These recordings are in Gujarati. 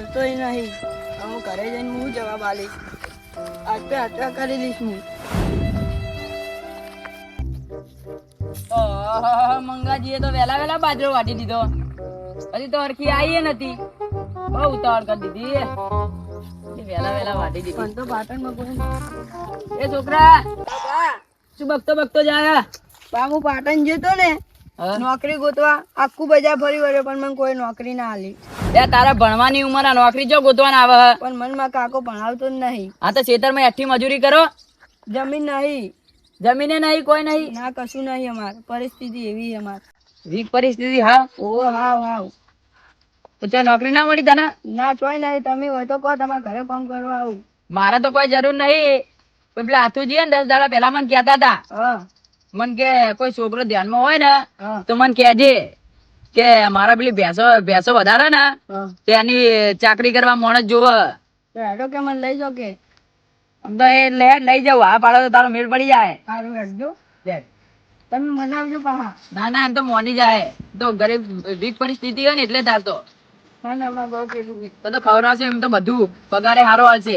કરતોય નહીં. હું ઘરે જઈને હું જવાબ આલીશ આજ પે આટલા કરી લઈશ હું. મંગાજીએ તો વેલા વેલા બાજરો વાટી દીધો. હજી તો અરખી આવી નથી. બહુ ઉતાવળ કરી દીધી એ. વેલા વેલા વાટી દીધી. પણ તો પાટણમાં કોઈ એ છોકરા શું બગતો બગતો જાય? બા હું પાટણ જતો ને? નોકરી ગોતવા આખું બજાર ફરી વળ્યો પણ મને કોઈ નોકરી ના આલી. ત્યાં તારા ભણવાની ઉંમર આ નોકરી જો ગોતવાના આવે પણ મનમાં કાકો ભણાવતો જ નહીં. આ તો ખેતરમાં એઠી મજૂરી કરો? જમીન નહીં. જમીને નહીં કોઈ નહીં? ના કશું નહીં અમાર. પરિસ્થિતિ એવી અમાર. વીક પરિસ્થિતિ હા? ઓ હાવ હા તો નોકરી ના મળી તને? ના ચોય નહીં. તમે હોય તો કહો તમારા ઘરે કામ કરવા આવું? મારે તો કોઈ જરૂર નહીં. પેલા પેલા હાથુજી ને દસ દાડા પેલા મને કહેતા હતા. હા. મને કે કોઈ છોકરો ધ્યાનમાં હોય ને તો મને કેજે કે મારા પેલી ભેંસો ભેંસો વધારે ને તેની ચાકરી કરવા માણસ જોવે. હેડો કે મને લઈ જાવ કે. આમ તો એ લે લઈ જાવ આ પાડો તો તારો મેળ પડી જાય. સારું હેડજો. તમે મનાવજો પાહા ના ના એમ તો મોની જાય. તો ગરીબ વીક પરિસ્થિતિ હોય ને એટલે થાતો હા ને હમણાં બહુ તો ખવડાવશે એમ તો બધું. પગારે સારો આવશે.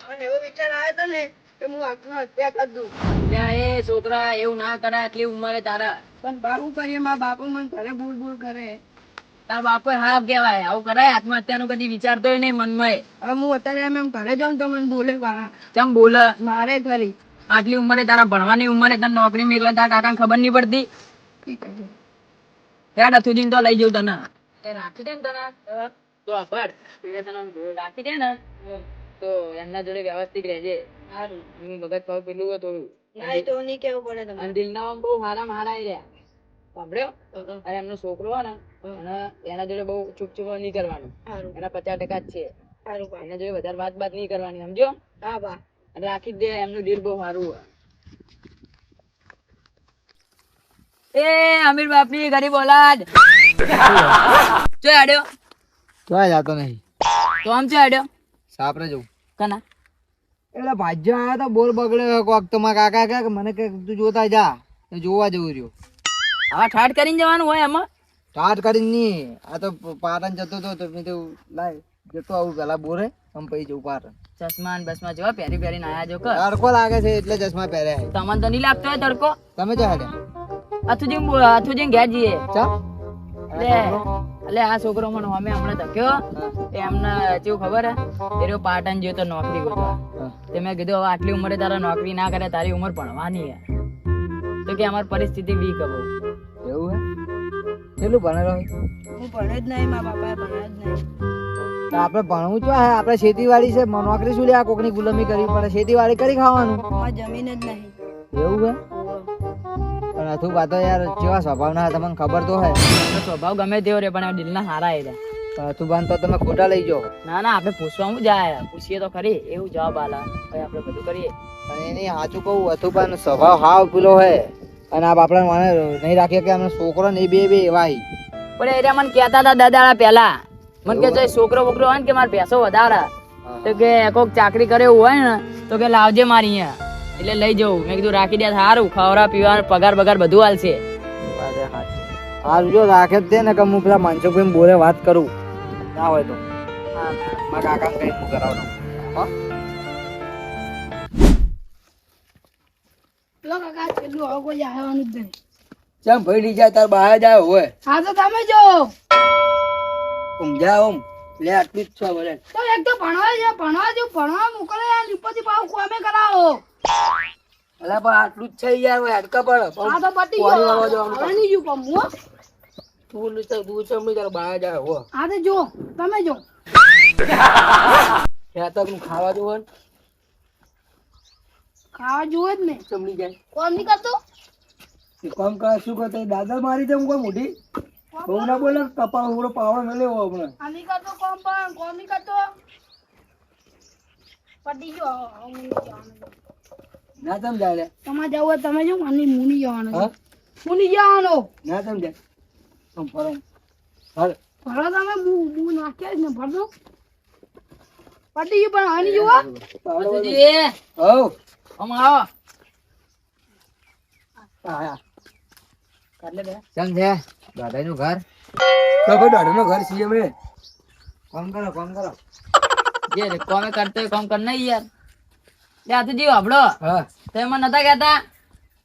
મને એવો વિચાર આવ્યો તો ને કે હું આત્મહત્યા કરી દઉં. ત્યાં એ છોકરા એવું ના કરે આટલી ઉંમરે તારા. પણ બાપુ કરીએ મારા બાપુ મને ઘરે બૂર કરે. તાર બાપો હા કહેવાય આવું કરાય આત્મહત્યાનું કદી વિચારતોય નહીં મનમાં હવે હું અત્યારે એમ એમ ઘરે જાઉં તો મને બોલે બોલે? મારે ખરી આટલી ઉંમરે તારા ભણવાની ઉંમરે તને નોકરી મેળવે તારા કાકાને ખબર નહીં પડતી? યાર અથુજીને તો લઈ જવું તને. રાખી દે ને તને. તો રાખી દે ને. તો એમના જોડે વ્યવસ્થિત રહેજે. સારું. મગજ પગ પેલું હોય ના એ તો નહીં કેવું પડે તમને. અને બહુ મારા મારા રહ્યા. સાંભળ્યો? અને એમનો છોકરો હોય ને એના જોડે બહુ ચૂપચૂપ નહીં કરવાનું. એના પચાસ ટકા જ છે. એના જોડે વધારે વાત બાત નહીં કરવાની સમજો હા બા રાખી દે એમનું દિલ બહુ સારું હોય. એ અમીર બાપની ગરીબ ઓલાદ ચો આડ્યો. ક્યાં જાતો નહીં. તો આમ ચો આડ્યો. સાપરે જવું. કના? એટલે ભાજ્યો આવ્યા તો બોર બગડ્યો કોક તો મારા કાકા કે મને કે તું જોતા જા. તો જોવા જવું રહ્યો. હા ઠાટ કરીને જવાનું હોય એમાં? ઠાટ કરીને નહીં. આ તો પાટણ જતો હતો તો મેં તો લાય જતો આવું પેલા બોરે આમ પછી જવું પાટણ. ચશ્મા બસમાં જો પહેરી પહેરીને આયા જો કર. તડકો લાગે છે એટલે ચશ્મા પહેર્યા છે. તમને તો નહીં લાગતો હોય તડકો? તમે જો હાડે અથુજી અથુજી ઘેર જઈએ. ચા? એટલે આ છોકરો મને અમે હમણાં ધક્યો એમને કેવું ખબર હે? એ રહ્યો પાટણ જ્યો તો નોકરી ગોતવા. તે મેં કીધું હવે આટલી ઉંમરે તારા નોકરી ના કરે તારી ઉંમર ભણવાની હે. તો કે અમારી પરિસ્થિતિ વીક હે એવું હે? કેટલું ભણેલો હું ભણે જ નહીં મા બાપા ભણે જ નહીં. તો આપણે ભણવું તો હે? આપણે ખેતીવાડી છે નોકરી શું લે? આ કોકની ગુલામી કરવી પડે. ખેતીવાડી કરી ખાવાનું. જમીન જ નહીં. એવું હે? અથું વાતો યાર કેવા સ્વભાવના તમને ખબર તો હે. સ્વભાવ ગમે તેવો રે પણ આ દિલના હારા એ રહ્યા. બાંધ તો તમે ખોટા લઈ જાઓ. ના ના આપણે પૂછવા હું જાય. પૂછીએ તો ખરી એવું જવાબ આલા. ભાઈ આપણે બધું કરીએ. અને એને સાચું કહું હતું પણ સ્વભાવ હાવ પેલો હે. અને આપ બાપડા મને નહીં રાખીએ કે અમને છોકરો ને બે બે એવા પણ એ મને કહેતા હતા દાદા પહેલા. મને કે જો છોકરો બોકરો હોય ને કે મારે પૈસો વધારે તો કે કોઈક ચાકરી કરે એવું હોય ને તો કે લાવજે મારી અહીંયા. એટલે લઈ જવું મેં કીધું રાખી દે સારું ખવરા પીવા પગાર બગાર બધું હાલશે. હારું જો રાખે જ ને કે હું પેલા માનસુખભાઈ બોલે વાત કરું. ના હોય તો. મારા કાકા કઈ હું કરાવડું હો? પેલો કાકા છેલ્લું હવે કોઈ આવવાનું જ નહીં. ચમ ભાઈ જાય તાર બહાર જાય હોય. હા તો તમે જો. ઓમ લે આટલું જ છે બોલે તો એક તો ભણવા છે ભણવા જો ભણવા મોકલે ઉપરથી પાછું કોમે કરાવો. અલા પણ આટલું જ છે યાર હવે હડકા પડ. આ તો ગયો. હવે નહીં જુ કમ હો. તું લીધે તું ચમ તાર બહાર જાય હો. હા તો જો તમે જો ખેતરનું ખાવા જોવે ખાવા જોવે જ ને. ચમડી જાય? કોમ નહીં કરતો? કોમ કા શું કરતો દાદા મારી જમ કોમ મોટી બહુ ના બોલે કપાળ ઉડો પાવર ન લેવો આપણે આ નહીં કરતો કોમ પણ કોમ નહીં કરતો. પતી ગયો હું નહીં. ના તમ લે. તમારે જવું હોય તમે જો મને મુની જવાનો હું? જવાનો. ના તમ ફરો. ફર ફરો તમે મુ હું નાખ્યા જ ને ભરતો પટી ગયું પણ આની જુઓ. વસુજી, હો આમ આવો. આયા કાઢ લે બે. ચમ છે દાદાનું ઘર. તો દાદાનું ઘર છીએ અમે. કોમ કરો કોમ કરો. જે રે કોમે કરતો કામ કોમ કર નહીં યાર. લે આ તો જીવ આપડો હા. તમે નતા કહેતા?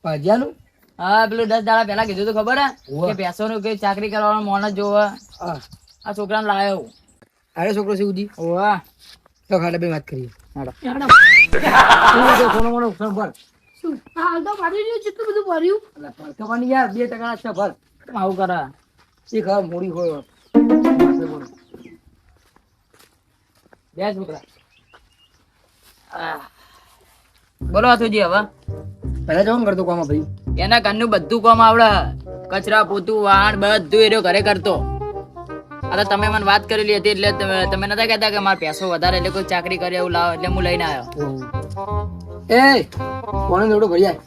ભાજ્યાનું? હા પેલું દસ દાડા પહેલા કીધું તો ખબર હે? ભેંસો નું ભેંસોનું કે ચાકરી કરવાનો મોણ જ જોવે આ છોકરાને લાયો. અરે છોકરો શિવજી ઓવા તો ખાડે બે વાત કરીએ. હાલો. કોનો મોનો ભર. શું? હાલ તો પાડી રહ્યું કેટલું બધું ભર્યું. તમારી યાર બે ટકા છે ભર. આવું કરે. એ ખબર મોડી હોય. બે છોકરા. બોલો હાથુજી હવે. પહેલા જવાનું કરતો કોમાં ભાઈ એના ઘરનું બધું કોમ આવડે. કચરા પોતું વાણ બધું એરો ઘરે કરતો. અરે તમે મને વાત કરેલી હતી એટલે તમે તમે નતા કહેતા કે મારે પૈસો વધારે એટલે કોઈ ચાકરી કરે એવું લાવો એટલે હું લઈને આવ્યો. એ કોને દોડો ભરી આય?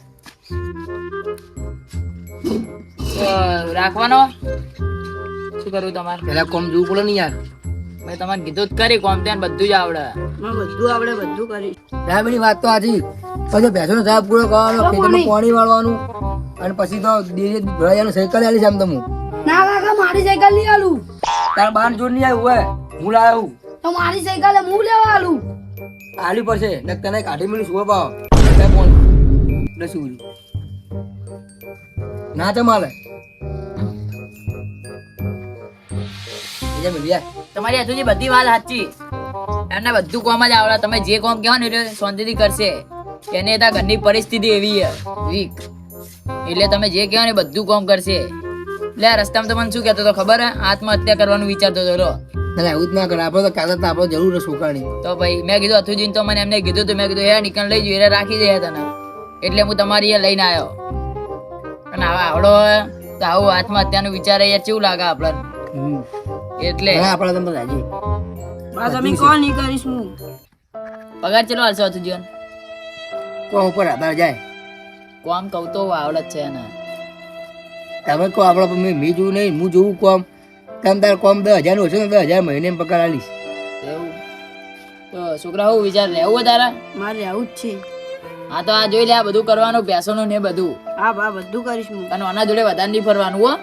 રાખવાનો. શું કરું તમારે? પહેલા કોમ જોવું પડે ને યાર. મેં તમારે કીધું જ કરી કોમ ત્યાં બધું જ આવડે. બધું આવડે બધું કરી. ડ્રાઈવરની વાત તો આજી પછી ભેંસોનો સાહેબ પૂરો કરવાનો ખેતરમાં પાણી વાળવાનું અને પછી તો ડેરી ભરાયાનું સાયકલ આલી છે આમ તમું ના કાકા મારી સાયકલ નહીં આલું. તાર બાર જોડ નહીં આવ્યું હોય હું લાવ્યો તો મારી સાયકલ હું લેવા આલું? આલી પડશે ને તને કાઢી મેળવી સુવા પાવ. તે બોલ દસી ઉરી ના તે માલે મેળવી આય. તમારી હજુ બધી વાત સાચી. એમને બધું કોમ જ આવડે. તમે જે કોમ કહો ને એટલે શાંતિથી કરશે. એને ત્યાં ઘરની પરિસ્થિતિ એવી વીક. એટલે તમે જે કહો ને બધું કોમ કરશે. એટલે રસ્તામાં તમને શું કહેતો હતો ખબર હે? આત્મહત્યા કરવાનું વિચારતો હતો રો એટલે એવું જ ના કરે આપણે તો કાગળ તો આપણે જરૂર સુકાણી તો ભાઈ મેં કીધું અથુજીને તો મને એમને કીધું તું મેં કીધું યાર નિકલ લઈ જઈએ રાખી દે તને. એટલે હું તમારી એ લઈને આવ્યો અને હવે આવડો તો આવું આત્મહત્યાનું વિચાર યાર. કેવું લાગે આપણને. એટલે આપણે તો બધા રાજી બસ અમે કોલ નહીં કરીશ. હું પગાર ચલો હાલશો જીવન? કોમ ઉપર આધાર જાય? કોમ કહું તો આવડત છે ને તમે કહો આપણે પણ મેં મેં જોવું નહીં હું જોઉં કોમ. તમે તારે કોમ દસ હજારનું હશે ને દસ હજાર મહિને પગાર આલીશ. એવું? તો છોકરા હું વિચાર લેવું તારા મારે આવું જ છે. હા તો આ જોઈ લે આ બધું કરવાનું બેસવાનું ને બધું. હા હા બધું કરીશ હું. અને આના જોડે વધારે નહીં ફરવાનું હો.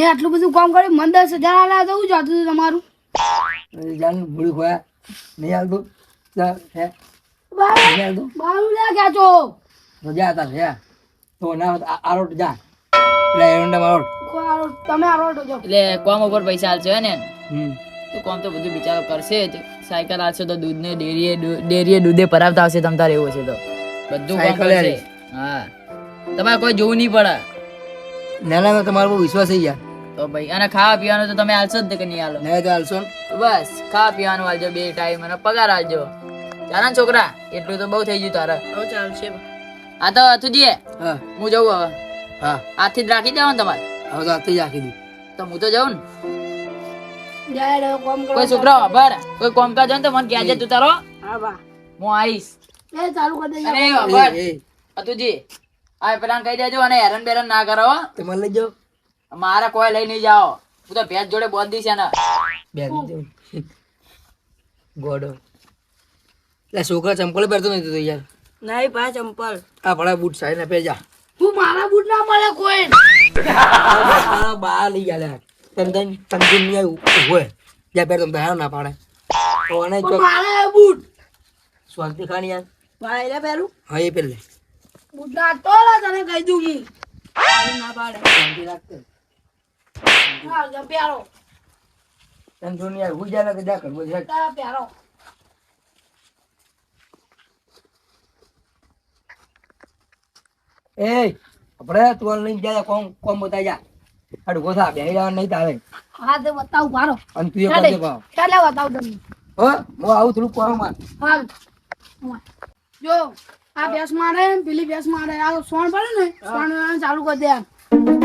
મેં આટલું બધું કામ કર્યું મને દસ હજાર આલા તો હું જાતું હતું તમારું? જાન ભૂલી ખોયા નહીં હે? નહીં લે ખેંચો તો ના આ- જા. એરંડા જાઓ. એટલે કોમ ઉપર પૈસા હાલશો ને? હમ. તો કોમ તો બધું બિચારો કરશે જ. સાયકલ હાલશો તો દૂધ ને ડેરીએ ડેરીએ દૂધે પરાવતા આવશે તમ તારે એવું હશે તો. બધું કામ કરશે. હા. તમારે કોઈ જોવું નહીં પડે. ના માં તમારો બહુ વિશ્વાસ થઈ ગયા. તો ભાઈ અને ખાવા પીવાનું તો તમે હાલશો જ કે નહીં આલો નહીં તો હાલશો. ને? બસ ખાવા પીવાનું આલજો બે ટાઈમ અને પગાર આલજો ચાલે છોકરા? એટલું તો બહુ થઈ ગયું તારે. બહુ ચાલશે. આ તો અથુજી હા. હું જઉં હવે. હા. આથી જ રાખી દેવાનું તમારે? હવે તો આથી જ રાખી દઉં. તો હું તો જાઉં ને. કોઈ છોકરો ખબર કોઈ કોમ કાજ તો મને કહેજે તું તારો? હું આવીશ. ચાલુ કરી અરે અતુજી આ પેલા કહી દેજો અને હેરાન બેરાન ના કરો હો. મને લઈ જાઓ. મારે કોઈ લઈ નહીં જાઓ. હું તો ભેંસ જોડે બોંધી છે ને. બેન ગોડો. એટલે છોકરા ચંપલ પહેરતો નથી તો યાર. નહીં પા ચંપલ. આ ભલા બૂટ સાઈ ને પહેજા તું મારા બૂટ ના મળે કોઈ. બા લઈ ગયા તન તન નહીં આવ્યું હોય. જ્યાં પહેર તમે હાર ના પાડે. તો અને પણ ચોક મારે બૂટ. સ્વાગતી ખાણી યાર. ભાઈ લે પેલું હા એ પહેલે બૂટ ના તો લા તને કહી દઉં હું મારું ના પાડે શાંતિ રાખતે તન દુનિયા નહીં ના જા ને કે જા કરવો છે તા પ્યારો એ આપણે તોલ લઈને જાય કોમ કોમ બતા જા આડું ગોથા બેહી જવાનું નહીં તારે હા તે બતાવ પારો અન તું એ કરજે ભાવ ચાલે બતાવ તમને હો હું આવું. થોડું કોમમાં હાલ જો આ ભેંસ મારે પેલી ભેંસ મારે આ સોણ પડે ને સોણ ચાલુ કરી દે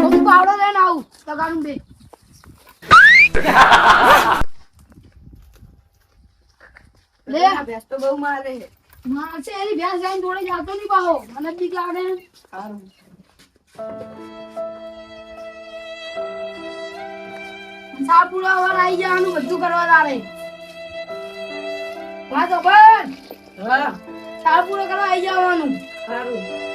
હું પાવડો લઈને આવું તગારું બે લે. ભેંસ તો બહુ મારે મારશે એની ભેંસ જઈને જોડે જાતો નહીં પાહો મને બીક લાગે. સારું. સાપુડા વાર આવી જવાનું બધું કરવા તારે. હા તો બંધ. હા. ચાર કરવા આવી જવાનું. સારું.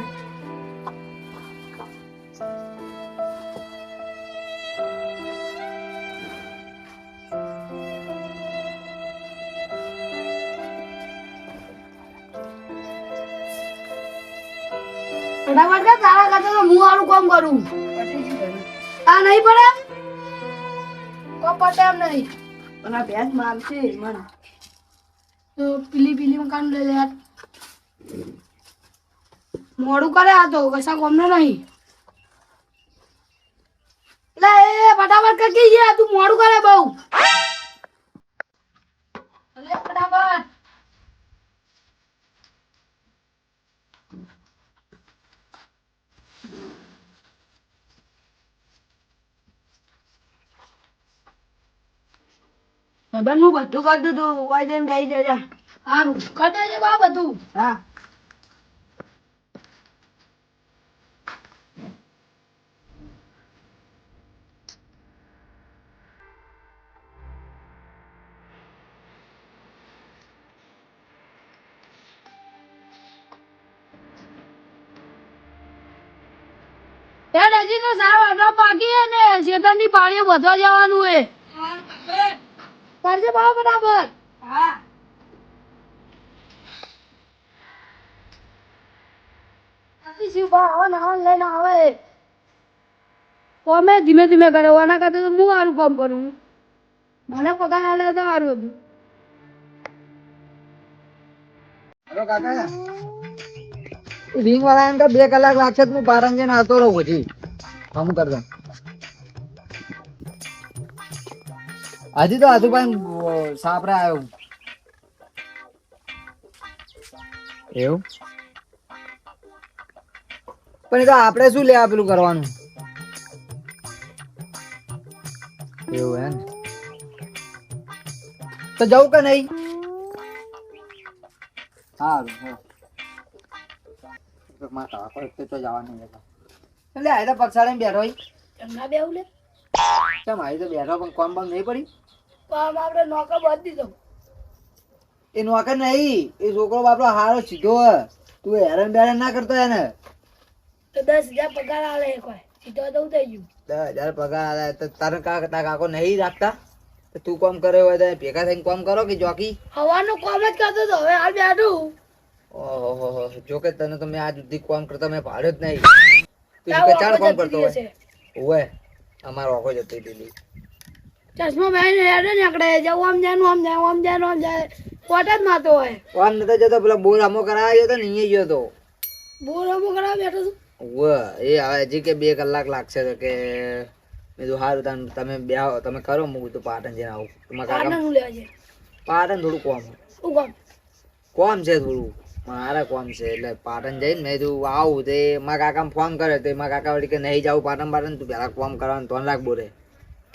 હું વાળું કામ કરું? આ નહીં પડે? તો પતે એમ નહીં. પણ આ ભેંસ મારશે મને તો પીલી પીલી મકાન લઈ લે. મોડું કરે આ તો કશા કોમને નહીં. લે, એ, ફટાફટ કકી ગયા તું મોડું કરે બહુ લે ફટાફટ હું બધું કરી તું વાઈ જઈને બેસી જજે. સારું કરી દેજે બા બધું. હા. યાર હજી તો સાહેબ આટલા પાકી હે ને ની પાળીઓ વધવા જવાનું હે કરજે બા બરાબર. હા. નથી શિવભા આવો ને આવો ને લઈને આવે. કોમે ધીમે ધીમે કરે ઓના કરતા તો હું સારું કામ કરું? મને પગાર આલે તો સારું હતું. હેલો કાકા. રિંગ વાળા એમ તો બે કલાક લાગશે તો હું પારણ જઈને આવતો રહું પછી. કામ કરતા. હજી તો આજુબાજુ સાપરા આવ્યો. એવું? પણ એ તો આપણે શું લે પેલું કરવાનું? એવું હે ને તો જવું કે નહીં? સારું જવાનું એટલે આ તો પક્ષાડે બેઠો હોય ચંગા બેવું લે? કેમ આવી તો બેઠો પણ કોમ બમ નહીં પડી? આમ આપણે નોકર બાંધી દીધો એ નોકર નહીં એ છોકરો બાપડો હારો સીધો તું હેરાન બેરાન ના કરતો એને. તો દસ હજાર પગાર આલે કોઈ સીધો તો થઈ ગયું. દસ હજાર પગાર આલે તો તારે કાકા તારા કાકો નહીં રાખતા? તો તું કોમ હોય તો ભેગા થઈને કોમ કરો કે જોકી? હવાનું કોમ જ કરતો તો હવે હાલ બેઠું. ઓહો જો કે તને તમે મેં આજ સુધી કોમ કરતો મેં ભાડ્યો જ નહીં. તું કોમ કરતો હોય. ઓવે અમારો જતો પેલી ચશ્મા ભાઈ હેડે ને આકડે જવું આમ જાય આમ જાય આમ જાય આમ જાય કોટ જ માતો હોય. નતો જતો પેલો બોર આમો ગયો તો ને અહીંયા ગયો તો. બોર અમો કરાવ બેઠો છું. એ હવે હજી કે બે કલાક લાગશે તો કે મેં તો સારું તમે તમે બે આવો તમે કરો મૂકું તો પાટણ જઈને આવું. તમારા પાટણ કાકા નું લેવા છે પાટણ થોડું કોમ. શું કામ? કોમ છે થોડું મારા કોમ છે એટલે પાટણ જઈને મેં તું આવું તે મારા કાકા ફોન કરે તો મારા કાકા વળી કે નહીં જાવું પાટણ પાટણ તું પેલા કોમ કરવાનું ત્રણ લાખ બોરે.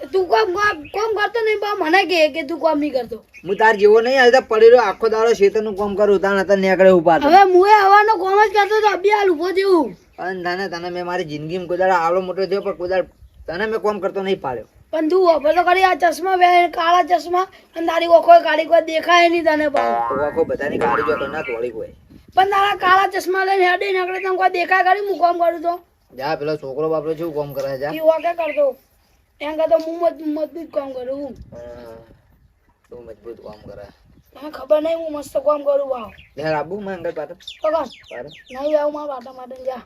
તો કામ કામ કરતો નહીં બા મને કે કે તું કામ નહીં કરતો. હું તાર જેવો નહીં હવે પડી રહ્યો આખો દાડો શેતરનું કામ કરું તાણ હતા નીકળે ઊભા હવે મુએ હવાનો કામ જ કરતો તો અભી હાલ ઊભો જેવું પણ તને તને મેં મારી જિંદગીમાં કોઈ દાડો આવડો મોટો થયો પણ કોઈ દાડો તને મેં કોમ કરતો નહીં પાડ્યો. પણ તું ઓફર તો કરી આ ચશ્મા બે કાળા ચશ્મા અને તારી ઓખો કાળી કોઈ દેખાય નહીં તને પણ. ઓખો બધાની કાળી જોતો ના તોડી કોઈ પણ તારા કાળા ચશ્મા લઈને હેડી નીકળે તને કોઈ દેખાય કરી હું કોમ કરું તો? જા પેલો છોકરો બાપરો શું કોમ કરે જા. વાકે કરતો. કરતો હું મજબૂત કામ કરું. હા, તું મજબૂત કામ કરે. મને ખબર નહીં હું મસ્ત કામ કરું વાવ લે આબુ માં નહીં આવું માટે જા.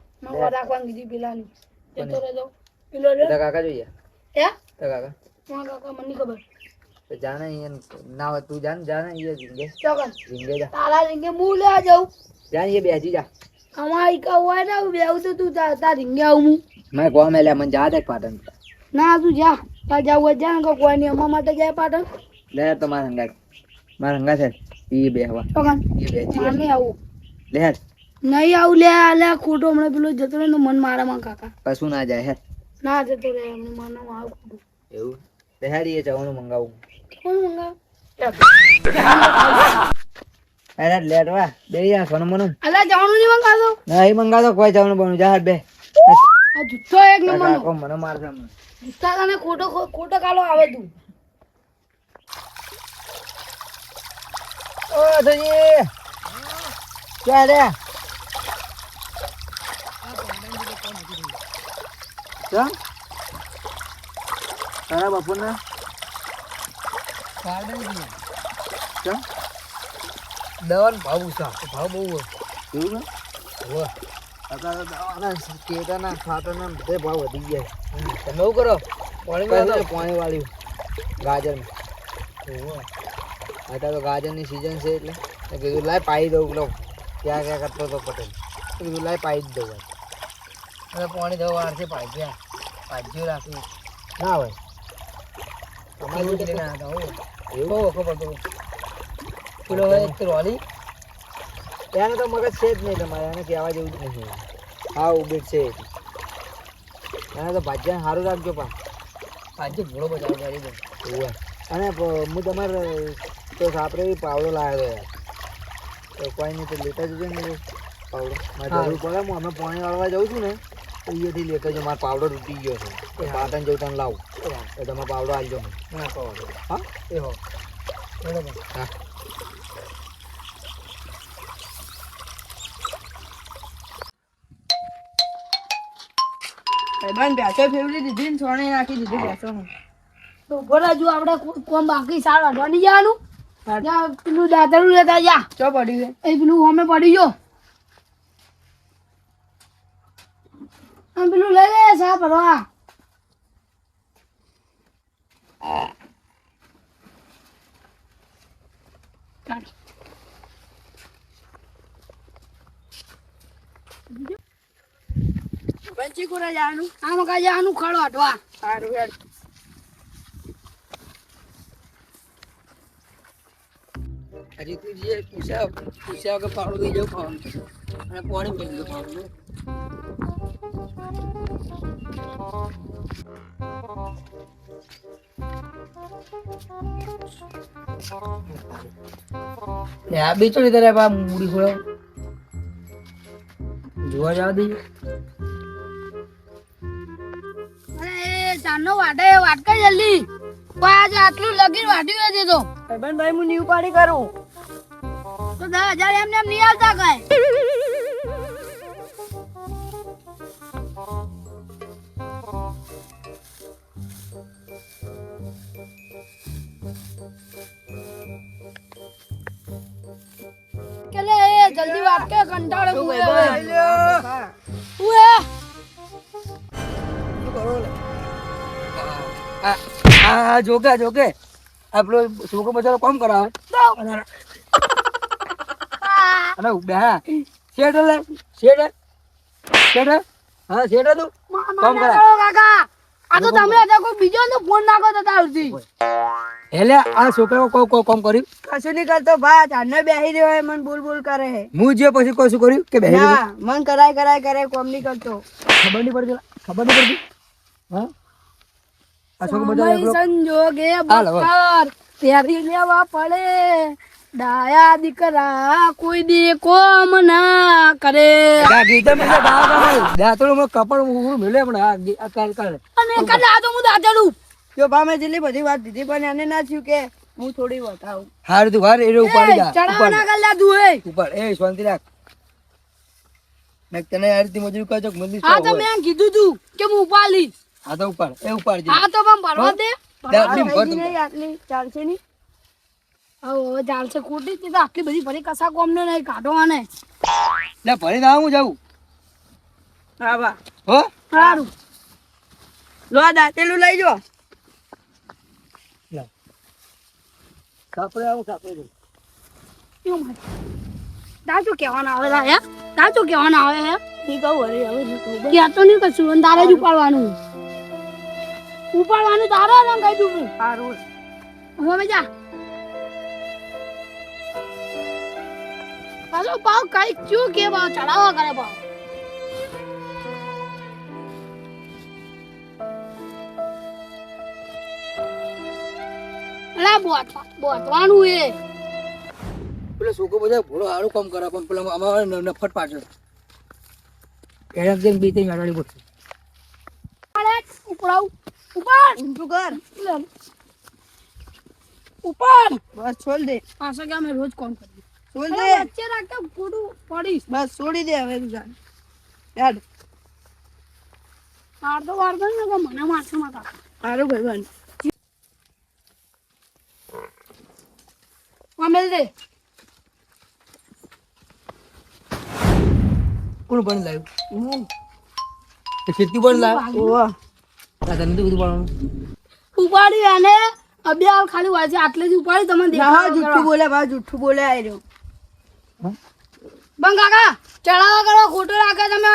રાખવાની કીધી પેલાની. જતો રહેજો. પેલો રે. કાકા જોઈએ. હે? તારા કાકા. મારા કાકા મને ખબર. તો જાને અહીંયા. ના હોય તું જાને જાને અહીંયા ચોકન. જા. તારા રીંગે હું લેવા જાઉં. જાને બેસી જા. અમારા ઈકા હોય ને બેવું તો તું તાર તાર આવું હું. મેં કોમ એટલે મને જા દે પાટણ. ના તું જા. તાર જાવ જા ને કોઈ ની અમારા માટે જાય પાટણ. લે તો મારા હંગા મારા હંગા છે ઈ બેહવા ચોકન ઈ બે મારે નહીં આવું. લે નહીં આવું લે આ લે ખોટો હમણાં પેલો જતો રહે મન મારા માં કાકા. કશું ના જાય હે ના જતો રહે હમણાં મને આવું. ખોટું એવું? લે હેડ એ જવાનું મંગાવું. કોણ મંગાવ? હેડ. લેટવા બે યાર સોનું મનું અલા જવાનું નહીં મંગાવતો? નહીં મંગાતો કોઈ જવાનું બનું. જા બે. આ જુઠ્ઠો એક નંબર મને મારશે. ગુસ્સા તને ખોટો ખોટો કાલો આવે તું. ઓ ધજી ક્યાં રે? ચમ તારા બાપુને? ગાર્ડન ચમ દવાન ભાવ ઉસા ભાવ બહુ એવું ને હોવા. અત્યારે દવાના ખાતરના બધે ભાવ વધી ગયા તમે એવું કરો પાણી પાણી વાળ્યું ગાજર અત્યારે તો ગાજરની સિઝન છે એટલે કીધું લાય પાઈ દઉં પેલો ક્યાં ક્યાં કરતો હતો પટેલ કીધું લાય પાઈ જ દઉં અને પાણી દઉં વાર છે પાજ્યા પાજ્યું રાખ્યું ના હોય. અમારું જ લઈને હતા એવું બહુ પેલો હોય એક રોલી? એને તો મગજ છે જ નહીં તમારે એને કહેવા જેવું જ નહીં. હા ઉબેટ છે. એને તો ભાજ્યા સારું રાખજો પા ભાજ્ય ભોળો બજાવ કરી દો. એવું અને હું તમારે તો સાપરે પાવડો લાવ્યો યાર તો કોઈ નહીં તો લેતા જજો ને પાવડો. મારે જરૂર પડે હું અમે પાણી વાળવા જાઉં છું ને તો અહીંયાથી લેતો જો મારો પાવડો તૂટી ગયો છે. પાટણ જવું તને લાવું. તો તમે પાવડો આપજો મને. હા? એ હો. બરાબર. હા. ભાઈબંધ ભેંસો ફેવરી દીધી ને છોણે નાખી દીધી ભેંસો તો ઊભો રહેજો આપણે કોમ બાકી સાર વાઢવાની જવાનું? પેલું દાદરું લેતા જા. ચો પડ્યું એ પેલું હોમે પડી ગયો. પેલું લઈ લે સા ભરવા. પંચી કોરા જવાનું આમ કાજે આનું ખડ અટવા સારું, હેડ. હજી તું જે પૂછ્યા પૂછ્યા કે પાડું દઈ જાઉં ખાવાનું અને પાણી પી ગયું ખાવાનું આ બી તો લીધા રે મૂડી ખોળો. જોવા જવા દઈએ. વાટે વાટકા જલ્દી. પાંચ આજે આટલું લગીન વાટ્યું છે તો ભાઈબંધ ભાઈ હું નીવ પાડી કરું. તો દસ હજાર એમને એમ નહીં આવતા કઈ. જલ્દી વાત કે કંટાળો ઉએ ઉએ શું કરો લે? આ આ જોકે જોકે. આપણો છોકરો બચારો કોમ કરાવે અને બે હા. શેઠ લે શેઠ શેઠ હા શેઠ તું કોમ કરાય કાકા. આ તો તમે કોઈ બીજો નો ફોન નાખો તો આવતી એટલે આ છોકરાઓ કો કો કોમ કર્યું? કશું નહીં કરતો ભાઈ ચાંદને બેહી રહ્યો હે મન બોલ બોલ કરે. હે હું જે પછી કોઈ શું કર્યું કે બેહી રહ્યો? મન કરાય કરાય કરે કોમ નહીં કરતો. ખબર નહીં પડતી ખબર નહીં પડતી. હા? આ છોકરો સંજોગે બકર તેરી લેવા પડે. ડાયા દીકરા કોઈ દે કોમ ના કરે. આ ગીતા મને ગાવા ગાવા દાંતડું મને કપડ ઉઘડું મિલે પણ આ કાલ કાલ. અને કાલે આ તો હું દાંતડું જો ભા મેં જેટલી બધી વાત દીધી પણ એને ના થયું કે હું થોડી બતાવું હારું તું વાર એ ઉપાડી જા ચડાવવાના કલ્લા તું એ ઉપર એ શાંતિ રાખ. મેં તને આ રીતે મજૂરી કહો છો કે મંદિર તો મેં કીધું તું કે હું ઉપાડીશ હા તો ઉપર એ ઉપાડ આ તો પણ ભરવા દે. તું. આટલી ચાલશે ની હવે હવે ચાલશે ખોટી તે તો આટલી બધી ભરી કસા કોમ ને નહીં આને. લે ભરી ના હું જાઉં? હા બા હો? સારું. લો આ દાંતેલું લઈ જો. કાપડે આવું કાપડે દઉં. દાચું કહેવાના આવે લા હે? દાચું કેવાના આવે હે? ઠીક હવે નહીં કહું બસ. નહીં કશું અંધારે જ ઉપાડવાનું. ઉપાડવાનું તારે રંગ કહી દઉં હું. સારું હવે જા. પાછો પાવ કઈ ક્યું કે ભાવ ચડાવવા કરે ભાવ અલા બોટ બોતવાનું એ. પેલો છોકરો બધા ભોળો સારું કામ કરે પણ પેલા અમારે નફટ પાછળ એને જેમ બે ત્રણ ગાડી પડશે ઉપડાવ. ઉપર ઊંધું કર. ઉપર બસ છોડ દે. પાછો કે અમે રોજ કોમ કરીએ છોડ દે. વચ્ચે રાખતા ખોટું પડીશ? બસ છોડી દે હવે તું જાણ યાદ મારતો વારતો ને કે મને મારશે મારા કાકા સારું ભાઈબંધ અમે દે. કોણ પણ લાવ્યું? હું તે ખેતી લાવ્યું ઓવા આ તો બધું ખાલી વાજે આટલે જ ઉપાડી તમે ના દેખાડો જુઠ્ઠું બોલે ભાઈ જુઠ્ઠું બોલે આઈ રહ્યો બંગ કાકા ચડાવા કરો ખોટો રાખે તમે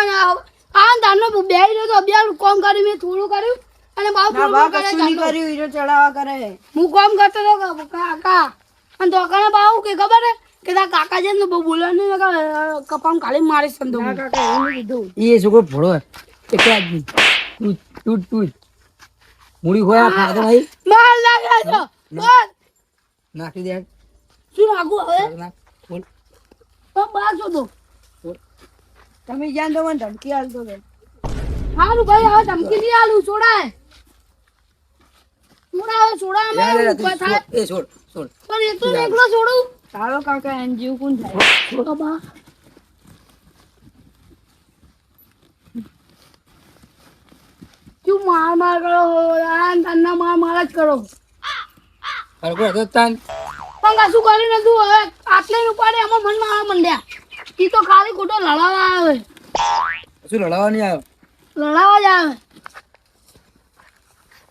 આ ધાનનો બે રહ્યો તો અભ્યાલ કોમ કર્યું મેં થોડું કર્યું અને બહુ થોડું કર્યું. કર્યું હીરો ચડાવા કરે. હું કોમ કરતો તો કાકા અને દોકાને બાવ કે ખબર હે કે તા કાકા છે ને બહુ બોલે ને કપામ ખાલી મારી સંદો કાકા એ છોકરો ભોળો હે. એકલા જ નહીં. તું તું તું જ. મૂડી ખોયા ખાતો નહીં? માર લાગે છે. બોલ નાખી દે. શું નાખું હવે? નાખ. બોલ. તો બાર દો તમે જ્યાં તો મને ધમકી હાલતો હતો. હારું ભાઈ હવે ધમકી નહીં આલું છોડાય. અમે. તું ઉપર થાય. એ છોડ છોડ. પણ એ તો એકલો છોડું. સારો કાકા એન જીવ કોણ થાય? બાબા તું માર માર કરો આ તન્ના માર માર જ કરો. હરકો હતો જ તાન. પણ કશું કરી નતું હવે આટલે ઉપાડે એમાં મન મારવા મંડ્યા. ઈ તો ખાલી ખોટો લડાવા આવે. શું લડાવા નહીં આવે. લડાવા જ આવે.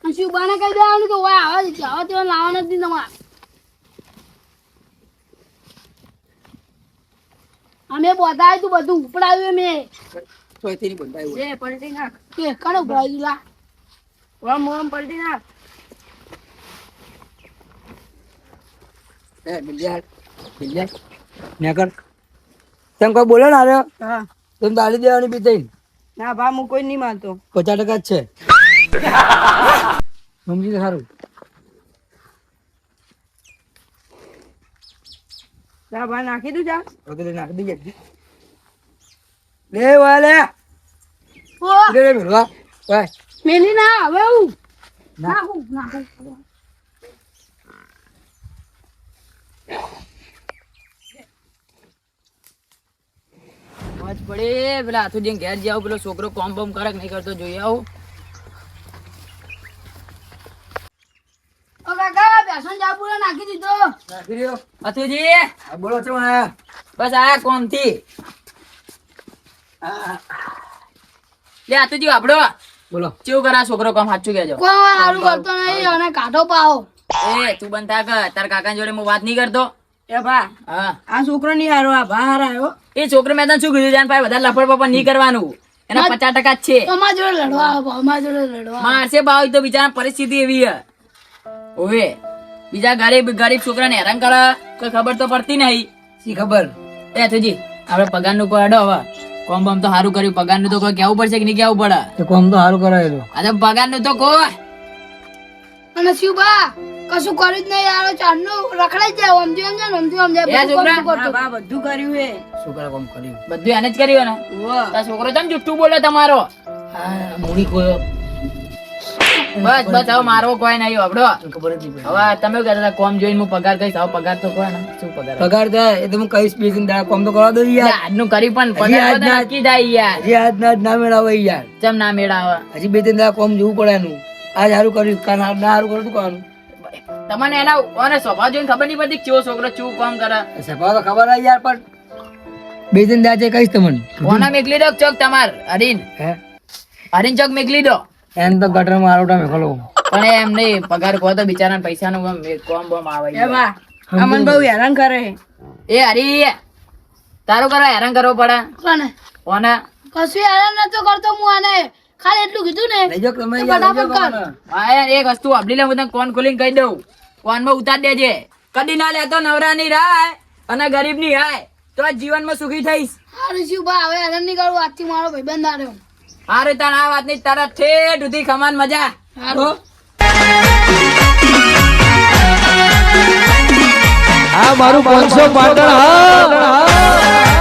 અને શિવબાને કહી દેવાનું તો હોય આવે છે હવે તેવા લાવવાના જ નહીં તમારે. અમે બતાવ્યું તું બધું ઉપડાવ્યું મેં તો એ તેની બંધાઈ એ પલટી નાખ. કે કણ ઉપડાવ્યું લા. ઓમ ઓમ પલટી નાખ એ, બિલિયાર. બિલિયાર. નેકર. તમ કોઈ બોલે ને હારે? હા. તમ દાડી દેવાની બી થઈને. ના ભા હું કોઈ નહીં માનતો. પચાસ ટકા જ છે. સમજી સારું. ના ભા નાખી દઉં જા. નાખી દઈએ લે વાય લે ઓ લે લે. મેળવા વાય મેલી ના હવે હું? ના. નાખું નાખું પડે. પેલા હાથું જઈને ઘેર જાવ પેલો છોકરો કોમ બોમ કરે કે નહીં કરતો જોઈ આવું. ઓ કાકા બેસન નાખી દીધો. નાખી દીધો અથુજી બોલો છો બસ આ કોમથી લે હાથુજી આપડો. બોલો. ચેવું કરે છોકરો કામ સાચું કેજો કોઈ સારું કરતો નહીં અને કાઢો પાવો એ તું બંધ થાક તાર કાકા જોડે હું વાત નહીં કરતો. એ ભા હા. આ છોકરો નહીં હારો આ ભા હારા આવ્યો. એ છોકરો મેદાન શું કીધું જાન ભાઈ વધારે લફડ પપ્પા નહીં કરવાનું. એના પચાસ ટકા છે. તો અમારા જોડે લડવા આવો અમારા જોડે લડવા મારશે ભાવ તો બિચારા પરિસ્થિતિ એવી હે. ઓવે બીજા ગરીબ ગરીબ છોકરાને હેરાન કરે કોઈ ખબર તો પડતી નહીં. શી ખબર? એ થુજી આપણે પગારનું કોઈ અડો હવે. કોમ બમ તો સારું કર્યું. પગારનું તો કોઈ કેવું પડશે કે નહીં કેવું પડે. તો કોમ તો સારું કરાયેલું અરે પગારનું તો કોઈ. અને શિવબા કશું કર્યું જ નહીં યાર ચારનું રખડાઈ જ જાય સમજી સમજે ને સમજી સમજે બધું કર્યું હે. છોકરા કોમ કર્યું? બધું એને જ કર્યું ને? છોકરો તને જુઠ્ઠું બોલે તમારો? હા મૂડી કોયો બસ બસ હવે મારો કોઈ નહીં જ હવે તમે કહેતા હતા કોમ જોઈને હું પગાર કહીશ? હવે પગાર તો કોઈ ના શું પગાર? પગાર થાય એ તો હું કહીશ બે ત્રણ કોમ તો કરવા દો યાર. આજનું કરી પણ પગાર તો નક્કી થાય યાર. હજી આજ ના ના મેળાવે યાર. ચમ ના મેળાવે? હજી બે દાડા કોમ જોવું પડે એનું. આજ સારું કર્યું કાલ ના સારું કરું તું કરવાનું? તમને એના ઓને સ્વભાવ જોઈને ખબર નહીં પડતી કેવો છોકરો શું કોમ કરે? સ્વભાવ તો ખબર આવી યાર પણ બે દાડા છે કહીશ તમને. કોના મેકલી દો ચોક તમાર? હરીન. હે? હરીન ચોક મેકલી દો. એમ તો ગટરમાં આરોટા મેખલો પણ એમ નહીં પગાર કહો તો બિચારા પૈસા નું કોમ બોમ આવે અમન બહુ હેરાન કરે એ હરી તારું કરવા હેરાન કરવો પડે. કોને? કોને? કશું હેરાન નતો કરતો હું આને. ખાલી એટલું કીધું ને લઈ જાઓ તમે ફટાફટ કર. હા યાર, એક વસ્તુ આપડી લે હું તને કોન ખોલીને કહી દઉં. કોનમાં ઉતાર દેજે. કદી ના લેતો નવરા ની રાય અને ગરીબની હાય તો આ જીવનમાં સુખી થઈશ. સારું શિવબા હવે હેરાન નહીં કરું આજથી મારો ભાઈબંધ આવ્યો હારે તાર આ વાતની તરત ઠેઠ સુધી ખમાન મજા. આ મારું પાંચસો પાટણ હા.